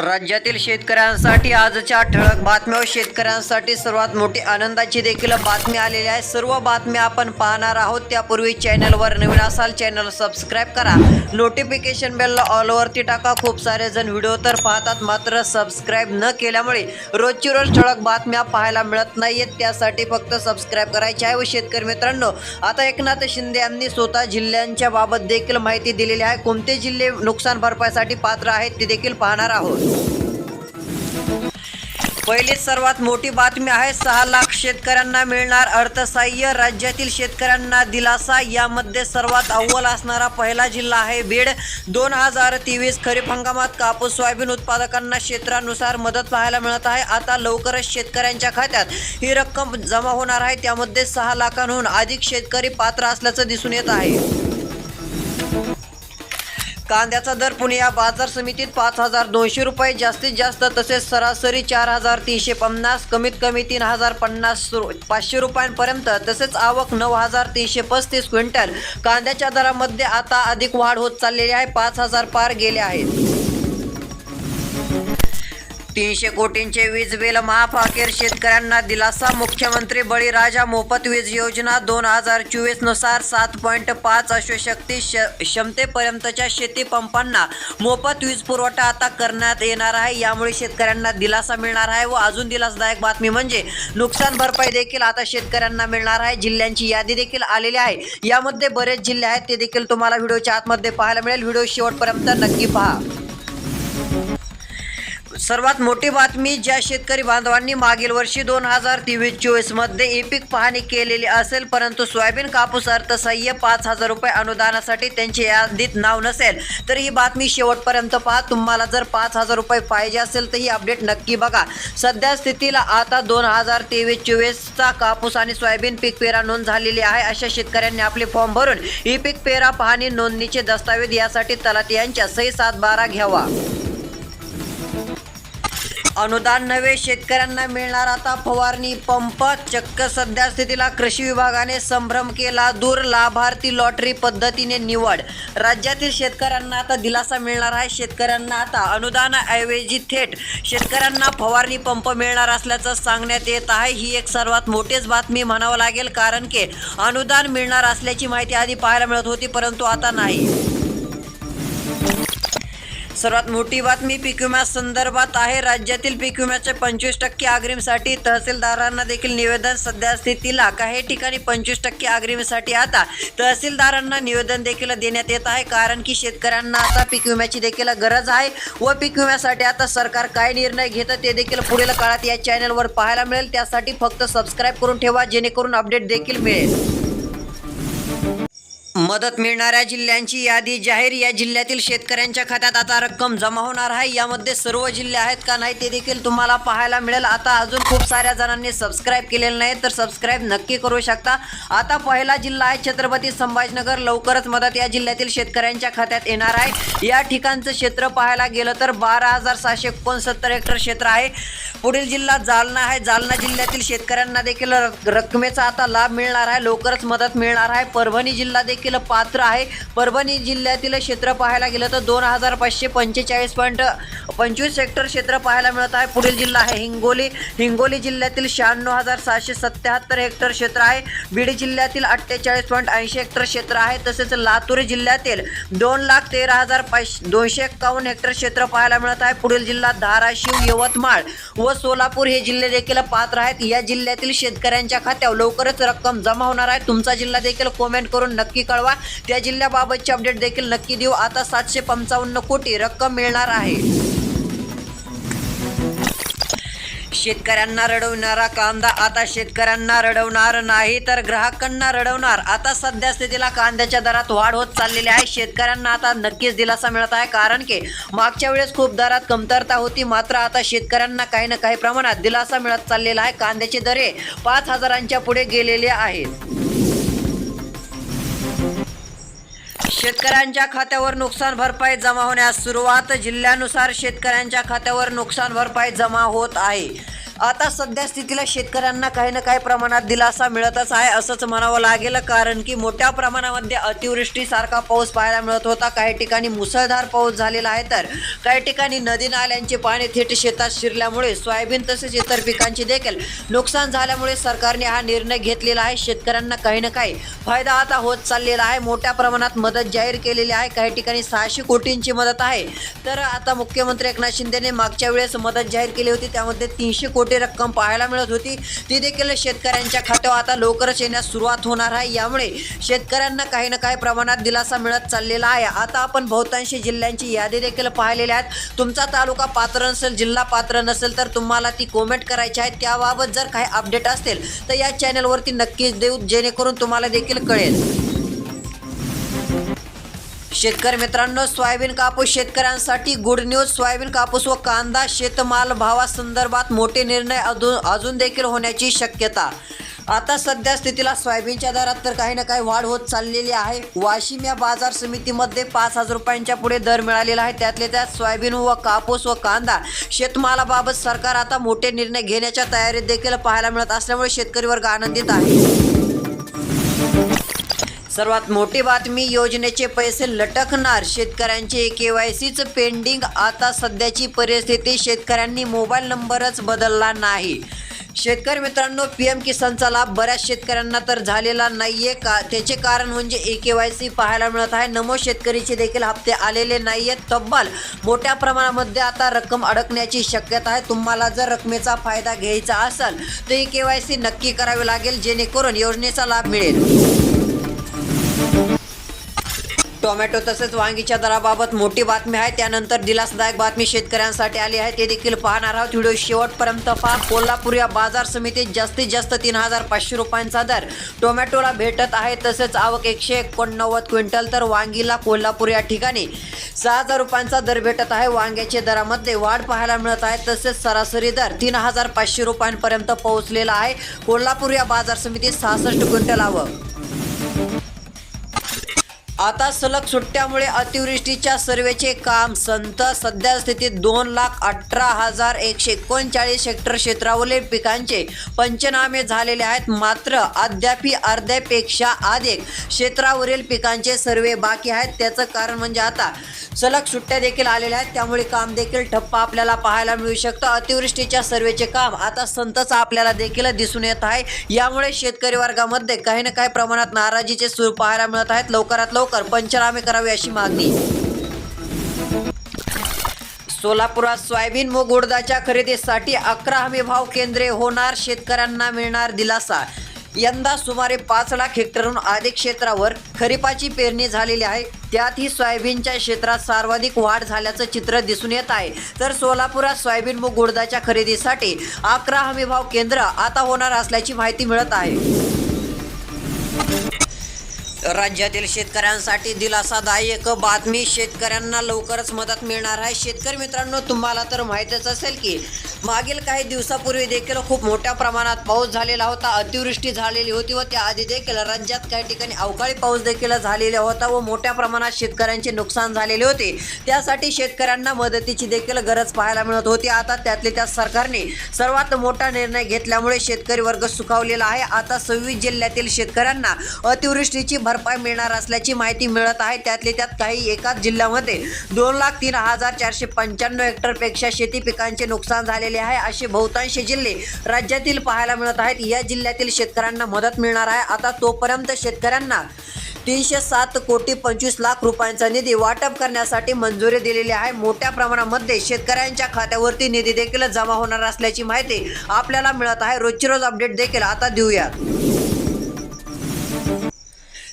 राज्यातील शेतकऱ्यांसाठी आजच्या ठळक बातम्या व शेतकऱ्यांसाठी सर्वात मोठी आनंदाची देखील बातमी आलेली आहे. सर्व बातम्या आपण पाहणार आहोत. त्यापूर्वी चॅनलवर नवीन असाल चॅनल सबस्क्राईब करा. नोटिफिकेशन बेलला ऑलवरती टाका. खूप सारे जण व्हिडिओ तर पाहतात मात्र सबस्क्राईब न केल्यामुळे रोजची रोज ठळक बातम्या पाहायला मिळत नाहीयेत. त्यासाठी फक्त सबस्क्राईब करायचे आहे. व शेतकरी मित्रांनो आता एकनाथ शिंदे यांनी स्वतः जिल्ह्यांच्या बाबत देखील माहिती दिलेली आहे. कोणते जिल्हे नुकसान भरपाईसाठी पात्र आहेत ते देखील पाहणार आहोत. पहिली सर्वात मोठी बातमी आहे सहा लाख शेतकऱ्यांना मिळणार अर्थसहाय्य राज्यातील शेतकऱ्यांना दिलासा यामध्ये सर्वात अव्वल असणारा पहिला जिल्हा आहे बीड. दोन हजार तेवीस खरीप हंगामात कापूस सोयाबीन उत्पादकांना क्षेत्रानुसार मदत पाहायला मिळत आहे. आता लवकरच शेतकऱ्यांच्या खात्यात ही रक्कम जमा होणार आहे. त्यामध्ये सहा लाखांहून अधिक शेतकरी पात्र असल्याचं दिसून येत आहे. कांद्याचा दर पुणे या बाजार समितीत पाच हजार दोनशे रुपये जास्तीत जास्त तसेच सरासरी चार हजार तीनशे पन्नास कमीत कमी तीन हजार पन्नास पाचशे रुपयांपर्यंत तसेच आवक नऊ हजार तीनशे पस्तीस क्विंटल. कांद्याच्या दरामध्ये आता अधिक वाढ होत चाललेली आहे. पाच हजार पार गेले आहेत. तीनशे कोटींचे वीज बिल माफ. अखेर शेतकऱ्यांना दिलासा. मुख्यमंत्री बळीराजा मोफत वीज योजना दोन हजार चोवीसनुसार सात पॉईंट पाच अश्वशक्ती श क्षमतेपर्यंतच्या शेती पंपांना मोफत वीज पुरवठा आता करण्यात येणार आहे. यामुळे शेतकऱ्यांना दिलासा मिळणार आहे व अजून दिलासदायक बातमी म्हणजे नुकसान भरपाई देखील आता शेतकऱ्यांना मिळणार आहे. जिल्ह्यांची यादी देखील आलेली आहे. यामध्ये बरेच जिल्हे आहेत ते देखील तुम्हाला व्हिडिओच्या आतमध्ये पाहायला मिळेल. व्हिडिओ शेवटपर्यंत नक्की पहा. सर्वात मोठी बातमी ज्या शेतकरी बांधवांनी मागील वर्षी दोन हजार तेवीस चोवीसमध्ये एपिक पाहणी केलेली असेल परंतु सोयाबीन कापूस अर्थसहाय्य पाच हजार रुपये अनुदानासाठी त्यांची यादीत नाव नसेल तर ही बातमी शेवटपर्यंत पहा. तुम्हाला जर पाच हजार रुपये पाहिजे असेल तर ही अपडेट नक्की बघा. सध्या स्थितीला आता दोन हजार तेवीस चोवीसचा कापूस आणि सोयाबीन पीक पेरा नोंद झालेली आहे. अशा शेतकऱ्यांनी आपले फॉर्म भरून ई पीक पेरा पाहणी नोंदणीचे दस्तावेज यासाठी तलाठी यांच्या सही सात बारा घ्यावा. अनुदान नवे शेतकऱ्यांना मिळणार आता फवारणी पंप. चक्क सध्या स्थितीला कृषी विभागाने संभ्रम केला. दूर लाभार्थी लॉटरी पद्धतीने निवड. राज्यातील शेतकऱ्यांना आता दिलासा मिळणार आहे. शेतकऱ्यांना आता अनुदानाऐवजी थेट शेतकऱ्यांना फवारणी पंप मिळणार असल्याचं सांगण्यात येत आहे. ही एक सर्वात मोठीच बातमी म्हणावं लागेल कारण की अनुदान मिळणार असल्याची माहिती आधी पाहायला मिळत होती परंतु आता नाही. सर्वात मोठी बातमी पीक विम्या संदर्भात आहे. राज्यातील पीक विम्याचे पंचवीस टक्के अग्रिमसाठी तहसीलदारांना देखील निवेदन सध्या स्थितीला काही ठिकाणी पंचवीस टक्के अग्रिमसाठी आता तहसीलदारांना निवेदन देखील देण्यात येत आहे. कारण की शेतकऱ्यांना आता पीक विम्याची देखील गरज आहे व पीक विम्यासाठी आता सरकार काय निर्णय घेतं ते देखील पुढील काळात या चॅनलवर पाहायला मिळेल. त्यासाठी फक्त सबस्क्राईब करून ठेवा जेणेकरून अपडेट देखील मिळेल. मदत मिळणाऱ्या जिल्ह्यांची यादी जाहीर. या जिल्ह्यातील शेतकऱ्यांच्या खात्यात आता रक्कम जमा होणार आहे. यामध्ये सर्व जिल्हे आहेत का नाही ते देखील तुम्हाला पाहायला मिळेल. आता अजून खूप साऱ्या जणांनी सबस्क्राईब केलेलं नाही तर सबस्क्राईब नक्की करू शकता. आता पहिला जिल्हा आहे छत्रपती संभाजीनगर. लवकरच मदत या जिल्ह्यातील शेतकऱ्यांच्या खात्यात येणार आहे. या ठिकाणचं क्षेत्र पाहायला गेलं तर बारा हजार सहाशे एकोणसत्तर हेक्टर क्षेत्र आहे. पुढील जिल्हा जालना आहे. जालना जिल्ह्यातील शेतकऱ्यांना देखील रक- रकमेचा आता लाभ मिळणार आहे. लवकरच मदत मिळणार आहे. परभणी जिल्हा देखील पात्र आहे. परभणी जिल्ह्यातील क्षेत्र पाहायला गेलं तर दोन हजार पाचशे पंचेचाळीस पॉईंट पंचवीस हेक्टर क्षेत्र पाहायला मिळत आहे. पुढील जिल्हा आहे हिंगोली. हिंगोली जिल्ह्यातील शहाण्णव हजार सहाशे सत्याहत्तर हेक्टर क्षेत्र आहे. बीड जिल्ह्यातील अठ्ठेचाळीस पॉईंट ऐंशी हेक्टर क्षेत्र आहे. तसेच लातूर जिल्ह्यातील दोन लाख तेरा हजार पाचशे दोनशे एक्कावन्न हेक्टर क्षेत्र पाहायला मिळत आहे. पुढील जिल्हा धाराशिव यवतमाळ व सोलापूर हे जिल्हे देखील पात्र आहेत. या जिल्ह्यातील शेतकऱ्यांच्या खात्यावर लवकरच रक्कम जमा होणार आहे. तुमचा जिल्हा देखील कमेंट करून नक्की कळवा. त्या जिल्ह्याबाबतची अपडेट देखील नक्की देऊ. आता सातशे पंचावन्न कोटी रक्कम मिळणार आहे. शेतकऱ्यांना रडवणारा कांदा आता शेतकऱ्यांना रडवणार नाही तर ग्राहकांना रडवणार. आता सध्या स्थितीला कांद्याच्या दरात वाढ होत चाललेली आहे. शेतकऱ्यांना आता नक्कीच दिलासा मिळत आहे कारण की मागच्या वेळेस खूप दरात कमतरता होती. मात्र आता शेतकऱ्यांना काही ना काही प्रमाणात दिलासा मिळत चाललेला आहे. कांद्याचे दरे पाच हजारांच्या पुढे गेलेले आहेत. शेतकऱ्यांच्या खात्यावर नुकसान भरपाई जमा होण्यास सुरुवात. जिल्ह्यानुसार शेतकऱ्यांच्या खात्यावर नुकसान भरपाई जमा होत आहे. आता सध्या स्थितीला शेतकऱ्यांना काही ना काही प्रमाणात दिलासा मिळतच आहे असंच म्हणावं लागेल कारण की मोठ्या प्रमाणामध्ये अतिवृष्टीसारखा पाऊस पाहायला मिळत होता. काही ठिकाणी मुसळधार पाऊस झालेला आहे तर काही ठिकाणी नदी नाल्यांचे पाणी थेट शेतात शिरल्यामुळे सोयाबीन तसेच इतर पिकांचे देखील नुकसान झाल्यामुळे सरकारने हा निर्णय घेतलेला आहे. शेतकऱ्यांना काही ना काही फायदा आता होत चाललेला आहे. मोठ्या प्रमाणात मदत जाहीर केलेली आहे. काही ठिकाणी सहाशे कोटींची मदत आहे. तर आता मुख्यमंत्री एकनाथ शिंदेने मागच्या वेळेस मदत जाहीर केली होती त्यामध्ये तीनशे कोटी रक्कम पाहायला मिळत होती. ती देखील शेतकऱ्यांच्या खात्यावर आता लवकरच येण्यास सुरुवात होणार आहे. यामुळे शेतकऱ्यांना काही ना काही प्रमाणात दिलासा मिळत चाललेला आहे. आता आपण बहुतांशी जिल्ह्यांची यादी देखील पाहिलेली आहेत. तुमचा तालुका पात्र नसेल जिल्हा पात्र नसेल तर तुम्हाला ती कोमेंट करायची आहे. त्याबाबत जर काही अपडेट असतील तर या चॅनलवरती नक्कीच देऊ जेणेकरून तुम्हाला देखील कळेल. शेतकरी मित्रांनो सोयाबीन कापूस शेतकऱ्यांसाठी गुड न्यूज सोयाबीन कापूस व कांदा शेतमाल भावासंदर्भात मोठे निर्णय अजून अजून देखील होण्याची शक्यता. आता सध्या स्थितीला सोयाबीनच्या दरात तर काही ना काही वाढ होत चाललेली आहे. वाशिम या बाजार समितीमध्ये पाच हजार रुपयांच्या पुढे दर मिळालेला आहे. त्यातले त्यात सोयाबीन व कापूस व कांदा शेतमालाबाबत सरकार आता मोठे निर्णय घेण्याच्या तयारीत देखील पाहायला मिळत असल्यामुळे शेतकरी वर्ग आनंदित आहे. सर्वात मोठी बातमी योजनेचे पैसे लटकणार. शेतकऱ्यांचे के वाय सीचं पेंडिंग. आता सध्याची परिस्थिती शेतकऱ्यांनी मोबाईल नंबरच बदलला नाही. शेतकरी मित्रांनो पी एम किसानचा लाभ बऱ्याच शेतकऱ्यांना तर झालेला नाहीये का? त्याचे कारण म्हणजे ए के वाय सी पाहायला मिळत आहे. नमो शेतकरीचे देखील हप्ते आलेले नाही आहेत तब्बल मोठ्या प्रमाणामध्ये आता रक्कम अडकण्याची शक्यता आहे. तुम्हाला जर रकमेचा फायदा घ्यायचा असेल तर ए के वाय सी नक्की करावी लागेल. जेणेकरून योजनेचा लाभ मिळेल. टोमॅटो तसेच वांगीच्या दराबाबत मोठी बातमी आहे. त्यानंतर दिलासदायक बातमी शेतकऱ्यांसाठी आली आहे. ते देखील पाहणार आहोत. व्हिडिओ शेवटपर्यंत पहा. कोल्हापूर या बाजार समितीत जास्तीत जास्त तीन हजार पाचशे रुपयांचा दर टोमॅटोला भेटत आहे. तसेच आवक एकशे एकोणनव्वद क्विंटल तर वांगीला कोल्हापूर या ठिकाणी सहा हजार रुपयांचा दर भेटत आहे. वांग्याच्या दरामध्ये वाढ पाहायला मिळत आहे. तसेच सरासरी दर तीन हजार पाचशे रुपयांपर्यंत पोहोचलेला आहे. कोल्हापूर या बाजार समितीत सहासष्ट क्विंटल आवक आता सलग सुट्ट्यामुळे अतिवृष्टीच्या सर्वेचे काम संत सध्या स्थितीत दोन लाख अठरा हजार एकशे एकोणचाळीस हेक्टर क्षेत्रावरील पिकांचे पंचनामे झालेले आहेत. मात्र अद्यापी अर्ध्यापेक्षा अधिक क्षेत्रावरील पिकांचे सर्वे बाकी आहेत. त्याचं कारण म्हणजे आता सलग सुट्ट्या देखील आलेल्या आहेत. त्यामुळे काम देखील ठप्प आपल्याला पाहायला मिळू शकतं. अतिवृष्टीच्या सर्वेचे काम आता संतच आपल्याला देखील दिसून येत आहे. यामुळे शेतकरी वर्गामध्ये काही ना काही प्रमाणात नाराजीचे सूर पाहायला मिळत आहेत. लवकरात लवकर पंचनामे करावे अशी मागणी. सोलापुरात सोयाबीन मूग उडदाच्या खरेदीसाठी अकरा हमी भाव केंद्रे होणार शेतकऱ्यांना मिळणार दिलासा. यंदा सुमारे पाच लाख हेक्टरहून अधिक क्षेत्रावर खरीपाची पेरणी झालेली आहे. त्यातही सोयाबीनच्या क्षेत्रात सर्वाधिक वाढ झाल्याचं चित्र दिसून येत आहे. तर सोलापुरात सोयाबीन मूग उडदाच्या खरेदीसाठी अकरा हमी भाव केंद्र आता होणार असल्याची माहिती मिळत आहे. राज्यातील शेतकऱ्यांसाठी दिलासादायक बातमी शेतकऱ्यांना लवकरच मदत मिळणार आहे. शेतकरी मित्रांनो तुम्हाला तर माहीतच असेल की मागील काही दिवसापूर्वी देखील खूप मोठ्या प्रमाणात पाऊस झालेला होता अतिवृष्टी झालेली होती व त्याआधी देखील राज्यात काही ठिकाणी अवकाळी पाऊस देखील झालेला होता व मोठ्या प्रमाणात शेतकऱ्यांचे नुकसान झालेले होते. त्यासाठी शेतकऱ्यांना मदतीची देखील गरज पाहायला मिळत होती. आता त्यातले त्यात सरकारने सर्वात मोठा निर्णय घेतल्यामुळे शेतकरी वर्ग सुखावलेला आहे. आता सव्वीस जिल्ह्यातील शेतकऱ्यांना अतिवृष्टीची भरपाई मिळणार असल्याची माहिती मिळत आहे. त्यातले त्यात काही एकाच जिल्ह्यामध्ये दोन लाख तीन हजार चारशे पंच्याण्णव हेक्टरपेक्षा शेती पिकांचे नुकसान झालेले आहे. असे बहुतांश जिल्हे राज्यातील पाहायला मिळत आहेत. या जिल्ह्यातील शेतकऱ्यांना मदत मिळणार आहे. आता तोपर्यंत शेतकऱ्यांना तीनशे सात कोटी पंचवीस लाख रुपयांचा निधी वाटप करण्यासाठी मंजुरी दिलेली आहे. मोठ्या प्रमाणामध्ये शेतकऱ्यांच्या खात्यावरती निधी देखील जमा होणार असल्याची माहिती आपल्याला मिळत आहे. रोजची रोज अपडेट देखील आता देऊयात.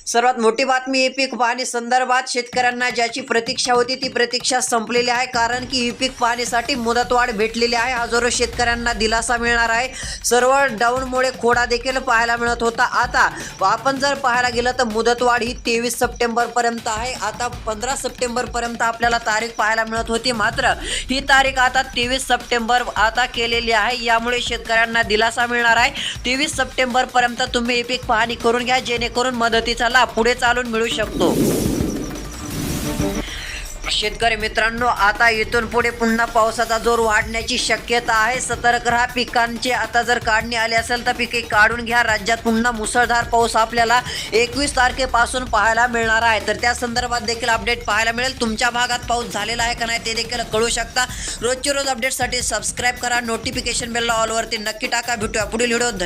सर्वात मोठी बातमी ही पीक पाहणी संदर्भात शेतकऱ्यांना ज्याची प्रतीक्षा होती ती प्रतीक्षा संपलेली आहे. कारण की ही पीक पाहणीसाठी मुदतवाढ भेटलेली आहे. हजारो शेतकऱ्यांना दिलासा मिळणार आहे. सर्व डाऊनमुळे खोडा देखील पाहायला मिळत होता. आता आपण जर पाहायला गेलं तर मुदतवाढ ही तेवीस सप्टेंबरपर्यंत आहे. आता पंधरा सप्टेंबरपर्यंत आपल्याला तारीख पाहायला मिळत होती. मात्र ही तारीख आता तेवीस सप्टेंबर आता केलेली आहे. यामुळे शेतकऱ्यांना दिलासा मिळणार आहे. तेवीस सप्टेंबरपर्यंत तुम्ही ई पीक पाहणी करून घ्या. जेणेकरून मदतीचा आपल्याला पुढे चालून मिळू शकतो. शेतकरी मित्रांनो आता इथून पुढे पुन्हा पावसाचा जोर वाढण्याची शक्यता आहे. सतर्क राहा पिकांची आता जर काढणी आली असेल तर पिके काढून घ्या. राज्यात पुन्हा मुसळधार पाऊस आपल्याला एकवीस तारखेपासून पाहायला मिळणार आहे. तर त्या संदर्भात देखील अपडेट पाहायला मिळेल. तुमच्या भागात पाऊस झालेला आहे का नाही ते देखील कळू शकता. रोजच्या रोज अपडेटसाठी सबस्क्राईब करा. नोटिफिकेशन बेलला ऑलवरती नक्की टाका. भेटूया पुढील व्हिडिओ धन्यवाद